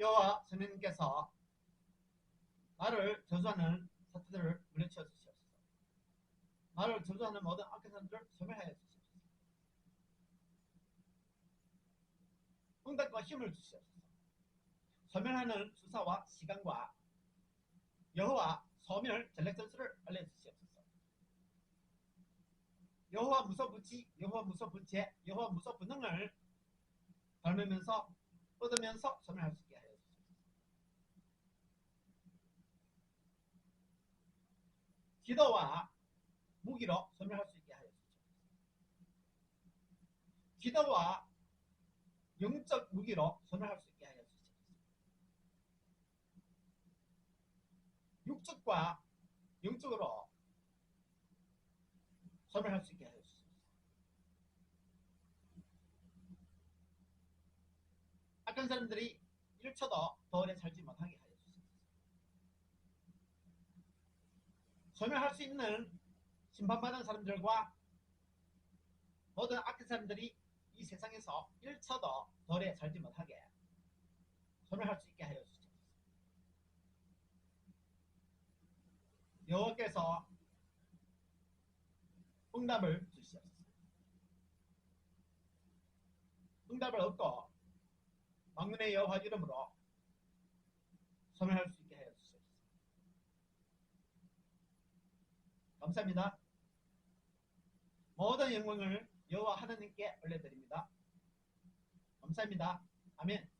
여호와 선생님께서 나를 저주하는 사태들을 물리쳐 주시옵소서. 나를 저주하는 모든 악한 사람들을 소멸하여 주시옵소서. 응답과 힘을 주시옵소서. 소멸하는 수사와 시간과 여호와 소멸 전략 전술을 알려주시옵소서. 여호와 무소부지, 여호와 무소부재, 여호와 무소분능을 닮으면서 얻으면서 소멸할 수하여 주시옵소서. 기도와 무기로 소멸할 수 있게 주시옵소서. 기도와 영적 무기로 소멸할 수 있게 주시옵소서. 육적과 영적으로 소멸할 수 있게 주시옵소서. 악한 사람들이 1초도 더 오래 살지 못하게 하여 주시옵소서. 소멸할 수 있는 심판받은 사람들과 모든 악한 사람들이 이 세상에서 1초도 더 오래 살지 못하게 소멸할 수 있게 하여 주시옵소서. 여호와께서 응답을 주시옵소서. 응답을 얻고 왕문의 여호와 이름으로 소멸할 수 있게 하여 주시옵소서. 감사합니다. 모든 영광을 여호와 하나님께 올려드립니다. 감사합니다. 아멘.